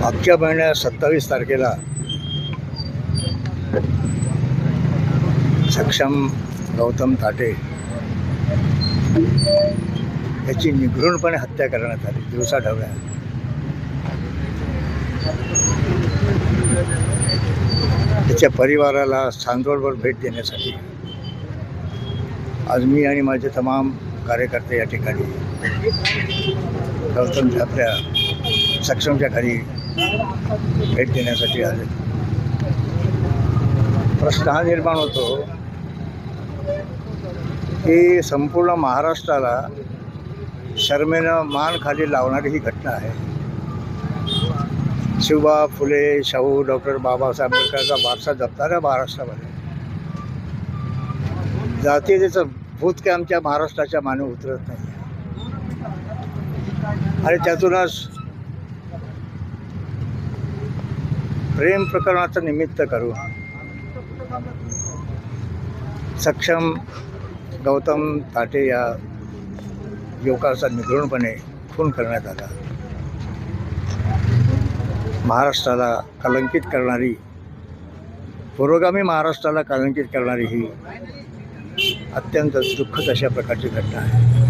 मागच्या महिन्यात सत्तावीस तारखेला सक्षम गौतम ताटे याची निघृणपणे हत्या करण्यात आली. दिवसा ढवळ्या. त्याच्या परिवाराला सांजोडवर भेट देण्यासाठी आज मी आणि माझे तमाम कार्यकर्ते या ठिकाणी गौतमच्या आपल्या सक्षमच्या घरी भेट देण्यासाठी आले. प्रश्न हा निर्माण होतो की संपूर्ण महाराष्ट्राला शर्मेनं मान खाली लावणारी ही घटना आहे. शिवबा फुले शाहू डॉक्टर बाबासाहेब आंबेडकरचा वारसा जपणाऱ्या महाराष्ट्रामध्ये जातीयतेचं भूतके आमच्या महाराष्ट्राच्या मानव उतरत नाही. आणि त्यातूनच प्रेम प्रकरणाचं निमित्त करून सक्षम गौतम ताटे या युवकाचा निगृणपणे खून करण्यात आला. महाराष्ट्राला कलंकित करणारी पुरोगामी महाराष्ट्राला कलंकित करणारी ही अत्यंत दुःखद अशा प्रकारची घटना आहे.